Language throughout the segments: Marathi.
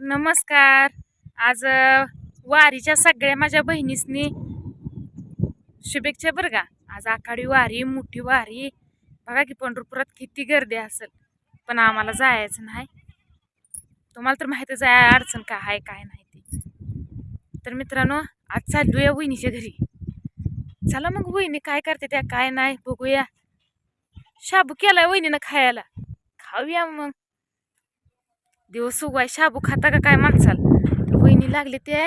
नमस्कार. आज वारीच्या सगळ्या माझ्या बहिणीसनी शुभेच्छा बरं का? आज आखाडी वारी मोठी वारी. बघा की पंढरपुरात किती गर्दी असेल. पण आम्हाला जायचं नाही. तुम्हाला तर माहितच आहे अडचण काय आहे काय नाही ती. तर मित्रांनो आज चालूया वहिनीच्या घरी. चला मग वहिनी काय करते त्या काय नाही बघूया. शाबू केलाय वहिनीनं खायला. खाऊया मग. दिवस उगवाय शाबू खाता का काय माणसाला? तर वहिनी लागले ते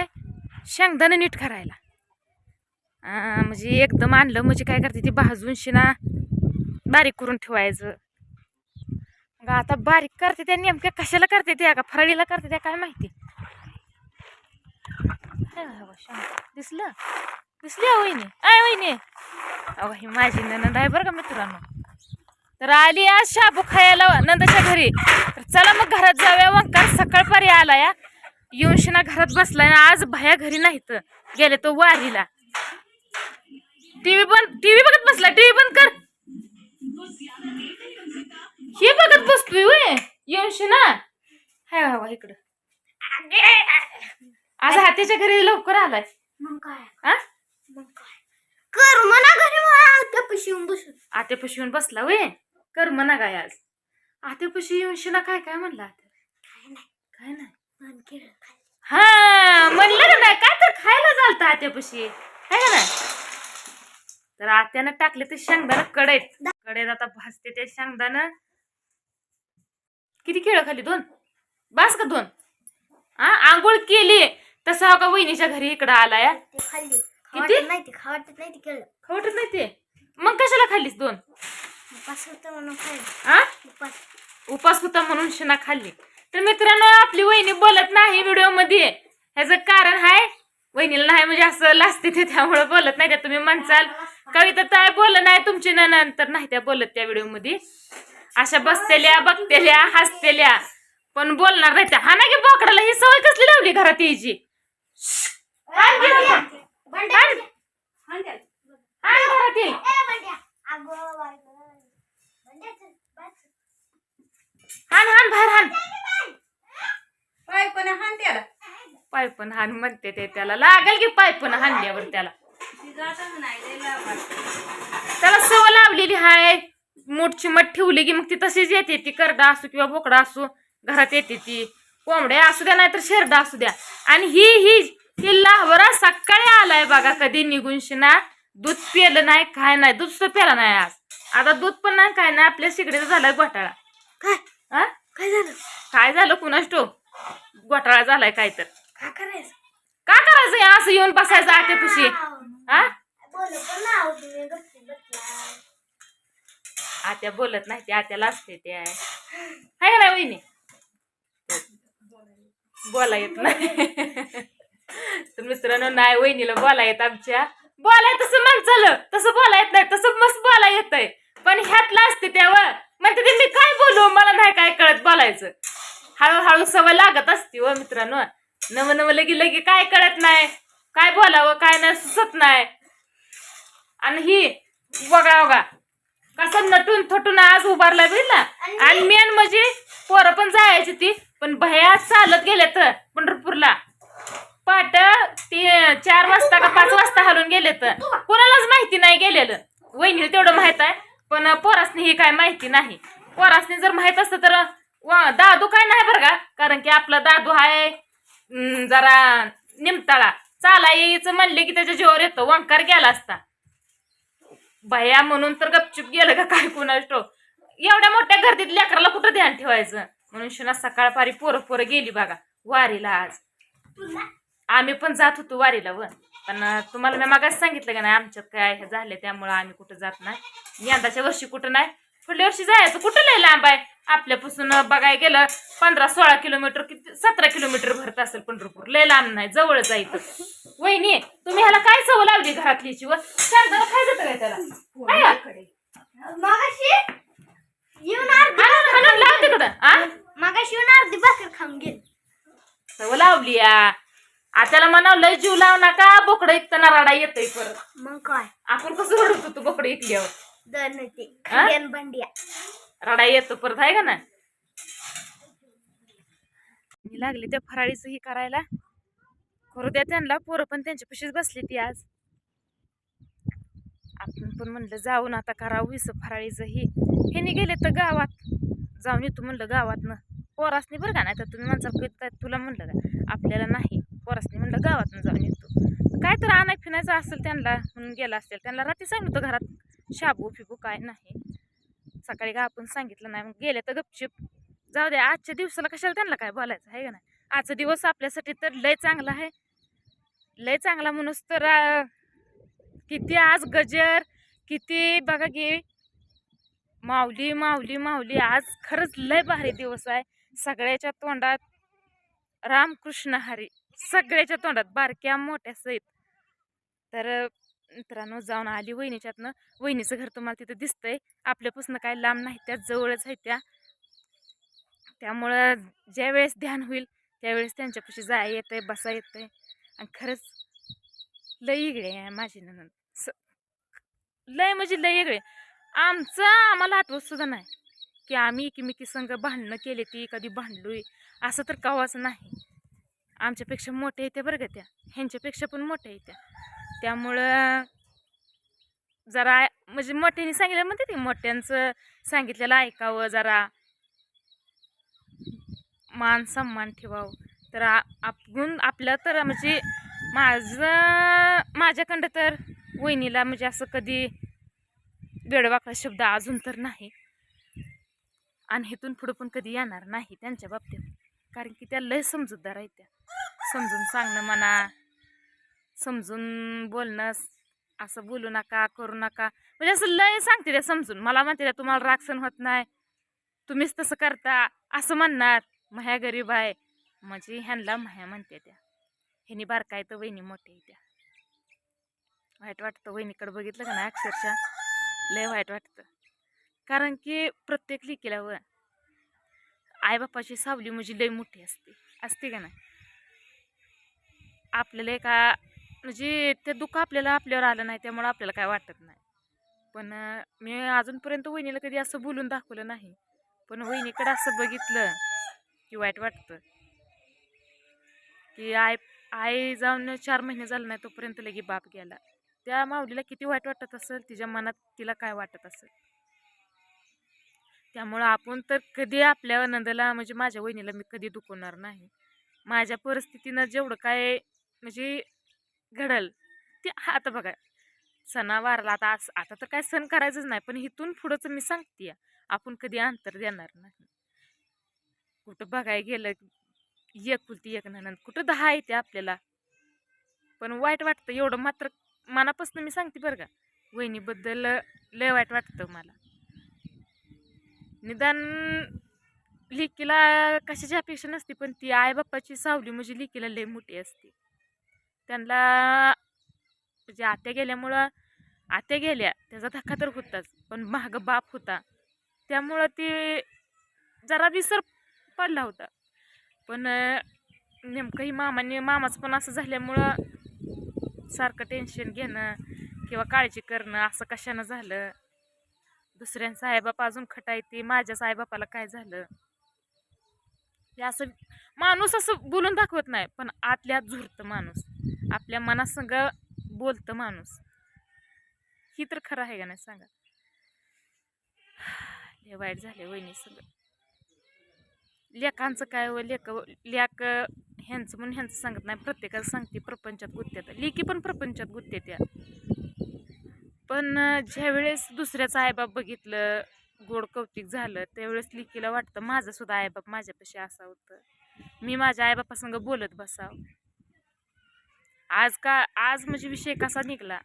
शेंगदाणं नीट करायला. म्हणजे एकदम आणलं म्हणजे काय करते ती भाजून शिना बारीक करून ठेवायचं. मग आता बारीक करते त्या नेमक्या कशाला करते त्या का फराळीला करते त्या काय माहिती? दिसलं? दिसली वहिनी? आय वहिनी! अहो ही माझी ननंद आहे बरं का मित्रांनो. तर आली आज शाबू खायला नंदाच्या घरी. चला मग घरात जाऊया वंकार सकाळपारी आला या येऊन शिना घरात बसलाय ना आज भया घरी नाहीत गेले तो वारीला. टीव्ही पण टीव्ही बघत बसला टीव्ही बंद कर. हे बघत बसतोय वय येऊन शिना हाय बाबा इकडं. आज हातीच्या घरी लवकर आलाय. मग काय? हा? मग काय? कर म्हणा घरी मला त्यापाशी येऊन बसून. आत्यापाशी येऊन बसला वय कर म्हणा काय आज. आत्यापाशी शिना काय काय म्हणला आता? काय नाही. काय नाही. हा म्हणलं का नाही? काय तर खायला चालतं आत्यापाशी आहे का नाही? तर आत्यानं टाकले ते शेंगदाणं कडेत कडेत आता भाजते ते शेंगदाणं. किती खेळ खाली दोन? बास का दोन? हा आंघोळ केली. तसं हो का वहिनीच्या घरी इकडं आला या ते खाल्ली. किती? खावटत नाही ते खावटत नाही ते खवटत नाही ते. मग कशाला खाल्लीस दोन? उपास होतं म्हणून खाल्लं. उपास. उपास होता म्हणून शिना खाल्ली. तर मित्रांनो आपली वहिनी बोलत नाही व्हिडिओमध्ये ह्याचं कारण आहे वहिनीला नाही म्हणजे असं लाजते ते त्यामुळे बोलत नाही. त्या तुम्ही म्हणसाल कविता काय बोलत नाही तुमची नंतर नाही त्या बोलत त्या व्हिडिओमध्ये अशा बसतेल्या बघतेल्या हसतेल्या पण बोलणार नाही त्या. हा ना की बोकडाला ही सवय कसली लावली घरात यायची हाण की नको. हाण. हाण घरात ये. हाण हाण बाहेर हाण पाय पण हान त्याला पाय पण हाण म्हणते ते त्याला. लागेल की पाय पण हाणल्यावर त्याला. ती. त्याला सवय लावलेली हाय. मोठची मठ ठेवली की मग ती तशीच येते. ती करडा असू किंवा बोकडा असू घरात येते ती. कोंबड्या असू द्या नाहीतर शेरडा असू द्या. आणि ही ही ही लाहवरा सकाळी आलाय बघा कधी निघून शिना. दूध पिलं नाही काय नाही. दूध सुद्धा प्याला नाही आज. आता दूध पण नाही काय नाही. आपल्या शिकडीचा झालाय घोटाळा. काय? हा काय झालं? काय झालं? कुणाच टो घोटाळा झालाय काय तर काय करायचं? का करायचं हे? असं येऊन बसायचं आत्यापाशी. हा? हो आत्या बोलत नाही ते आत्याला असते ते. आहे हाय का नाही वहिनी? बोला येत नाही. तर मित्रांनो नाही वहिनीला बोला येत आमच्या. बोलाय तसं माणसालं तसं बोला येत नाही तसं मस्त बोला येतंय. पण ह्यातलं असते तेव्हा म्हणते ते मी काय बोलू? मला नाही काय कळत बोलायचं. हळूहळू सवय लागत असते व मित्रांनो. नवं नवं लगी लगी काय कळत नाही काय बोलावं काय नाही सुचत नाही. आणि ही बघा बघा कसं नटून थटून आज उभारला बिरला आणि? मेन म्हणजे पोरं पण जायची ती पण भया चालत गेले तर पंढरपूरला. पाट ते चार वाजता का पाच वाजता हलून गेले तर कोणालाच माहिती नाही गेलेलं. वहिनीला तेवढं माहीत आहे पण पोरासनी ही काय माहिती नाही. पोरासनी जर माहीत असतं तर वा दादू काय नाही बरं का? कारण की आपला दादू आहे. जरा निमताळा. चाला यायचं म्हणले की त्याच्या जीवावर येतो. वंकार गेला असता. भया म्हणून तर गपचूप गेलं का काय कुणाष्टो एवढ्या मोठ्या गर्दीत लेकराला कुठं ध्यान ठेवायचं? म्हणून शिना सकाळपारी पोरं पोरं गेली बघा वारीला आज. आम्ही पण जात होतो वारीला व. पण तुम्हाला मी मागास सांगितलं का नाही आमच्यात काय हे झाले त्यामुळं आम्ही कुठं जात नाही. यंदाच्या वर्षी कुठं नाही. पुढल्या वर्षी जायचं कुठं लय लांब आहे? आपल्यापासून बघायला गेलं पंधरा सोळा किलोमीटर किती सतरा किलोमीटर भरत असेल पंढरपूर. लय लांब नाही जवळ जायचं वहिनी तुम्ही ह्याला काय सवय लावली घरातलीची व सांगताना काय जातं काय त्याला? हाय? का? मगाशी येऊन अर्धी हाणून- हाणून लाव तिकडं आ मगाशी येऊन अर्धी भाकर खाऊन गेली. सवय लावली या. आत्याला म्हणाव लय जीव लाव नका बोकडं ऐकताना रडा येतय परत. मग काय? आपण कसं रडत होतो बोकडं ऐकल्यावर दर? खंड्यान बंडिया. रडा येतो परत आहे का ना मी लागली त्या फराळीचं ही करायला. करू द्या त्यांना पोरं पण त्यांच्यापाशीच बसली ती आज. आपण पण म्हणलं जाऊन आता करावं विस फराळीचं ही ह्यानी गेले तर गावात. जाऊन येतो म्हणलं गावातनं. पोरासनी बरं का नाही तर तुम्ही म्हणसाल तुला म्हणलं का? आपल्याला नाही. पोरासनी म्हणलं गावातनं जाऊन येतो. काय तर आणाय फिनायचं असेल त्यांना म्हणून गेला असेल. त्यांना रात्री सांगितलं घरात शाबू फिबू काय नाही. सकाळी का आपण सांगितलं नाही मग गेले तर गपचिप. जाऊ द्या आजच्या दिवसाला कशाला त्यांना काय बोलायचं? आहे का नाही? आजचा दिवस आपल्यासाठी तर लय चांगला आहे. लय चांगला म्हणूस तर किती आज गजर किती बघा की माऊली माऊली माऊली आज खरंच लय भारी दिवस आहे. सगळ्याच्या तोंडात रामकृष्ण हरी सगळ्याच्या तोंडात बारक्या मोठ्या सहित तर मित्रांनो जाऊन आली वहिनीच्यातनं. वहिनीचं घर तुम्हाला तिथं दिसतंय. आपल्यापासून काय लांब नाही त्या जवळच आहे त्या. त्यामुळं ज्या वेळेस ध्यान होईल त्यावेळेस त्यांच्यापाशी जाय आहे बसा आहे आणि खरंच लय इकडे आहे माझी ननंद स लय म्हणजे लय इकडे आमचं आम्हाला आठवत सुद्धा नाही की आम्ही एकीमेकी संग भांडणं केली ती कधी भांडलोय असं तर कवाच नाही. आमच्यापेक्षा मोठ्या येत्या बरं का त्या. ह्यांच्यापेक्षा पण मोठ्या येत्या. त्यामुळं जरा म्हणजे मोठ्याने सांगितलं म्हणते ते मोठ्यांचं सांगितलेलं ऐकावं जरा. मान सन्मान ठेवावं. तर आपण आपलं तर म्हणजे माझं माझ्याकडं तर वहिनीला म्हणजे असं कधी वेडवाकळा शब्द अजून तर नाही. आणि इथून पुढं पण कधी येणार नाही त्यांच्या बाबतीत. कारण की त्या लय समजूतदार आहेत त्या. समजून सांगणं म्हणा समजून बोलणं असं बोलू नका करू नका. म्हणजे असं लय सांगते त्या समजून. मला म्हणते त्या तुम्हाला राग सण होत नाही. तुम्हीच तसं करता. असं म्हणणार. म्हाया गरीब आहे. म्हणजे ह्यांना माह्या म्हणते त्या. ह्यानी बारकाय तर वहिनी मोठी आहे त्या. वाईट वाटतं वहिनीकडे बघितलं का ना अक्षरशः? लय वाईट वाटतं. कारण की प्रत्येक लिकीला व आईबापाची सावली म्हणजे लय मोठी असते. असते का नाही? आपल्याला एका म्हणजे ते दुःख आपल्याला आपल्यावर आलं नाही त्यामुळं आपल्याला काय वाटत नाही. पण मी अजूनपर्यंत वहिनीला कधी असं बोलून दाखवलं नाही. पण वहिनीकडे असं बघितलं की वाईट वाटतं. की आई आई जाऊन चार महिने झालं नाही तोपर्यंत लगे बाप गेला. त्या माऊलीला किती वाईट वाटत असेल तिच्या मनात तिला काय वाटत असेल? त्यामुळं आपण तर कधी आपल्या नंदाला म्हणजे माझ्या वहिनीला मी कधी दुखवणार नाही. माझ्या परिस्थितीनं जेवढं काय म्हणजे घडल ते आता बघा. सणावारला आता आता तर काय सण करायचंच नाही पण इथून पुढंच मी सांगते आपण कधी अंतर देणार नाही. कुठं बघायला गेलं एकुलती एक कुलती एक ननंद कुठं दहा येते आपल्याला. पण वाईट वाटतं एवढं मात्र मनापासून मी सांगते बरं का वहिनीबद्दल लय वाईट वाटतं मला. निदान लिकीला कशाची अपेक्षा नसते पण ती आईबापाची सावली म्हणजे लिकीला लय मोठी असते. त्यांना म्हणजे आत्या गेल्यामुळं आत्या गेल्या त्याचा धक्का तर होताच पण महाग बाप होता. त्यामुळं ते जरा विसर पडला होता. पण नेमकंही नेमकं ही मामाने मामाचं पण असं झाल्यामुळं सारखं टेन्शन घेणं किंवा काळजी करणं असं कशानं झालं? दुसऱ्यांचा आईबाप अजून खटायती माझ्याच आईबापाला काय झालं? हे असं माणूस असं बोलून दाखवत नाही पण आतल्या झुरतं माणूस. आपल्या मनासंग बोलतं माणूस. ही तर खरं आहे का नाही सांगा? हे वाईट झाले वहिनी सगळं. लेखांचं काय व लेख लेख ह्यांचं म्हणून ह्यांचं सांगत नाही. प्रत्येकाला सांगते प्रपंचात गुत्त्यात. लेखी पण प्रपंचात गुत्त्यात त्या पण ज्यावेळेस दुसऱ्याचं आईबाप बघितलं गोड कौतिक झालं त्यावेळेस लिकीला वाटतं माझं सुद्धा आईबाप माझ्यापाशी असा होतं. मी माझ्या आईबापासंग बोलत बसावं. आज का आज म्हणजे विषय कसा निघला?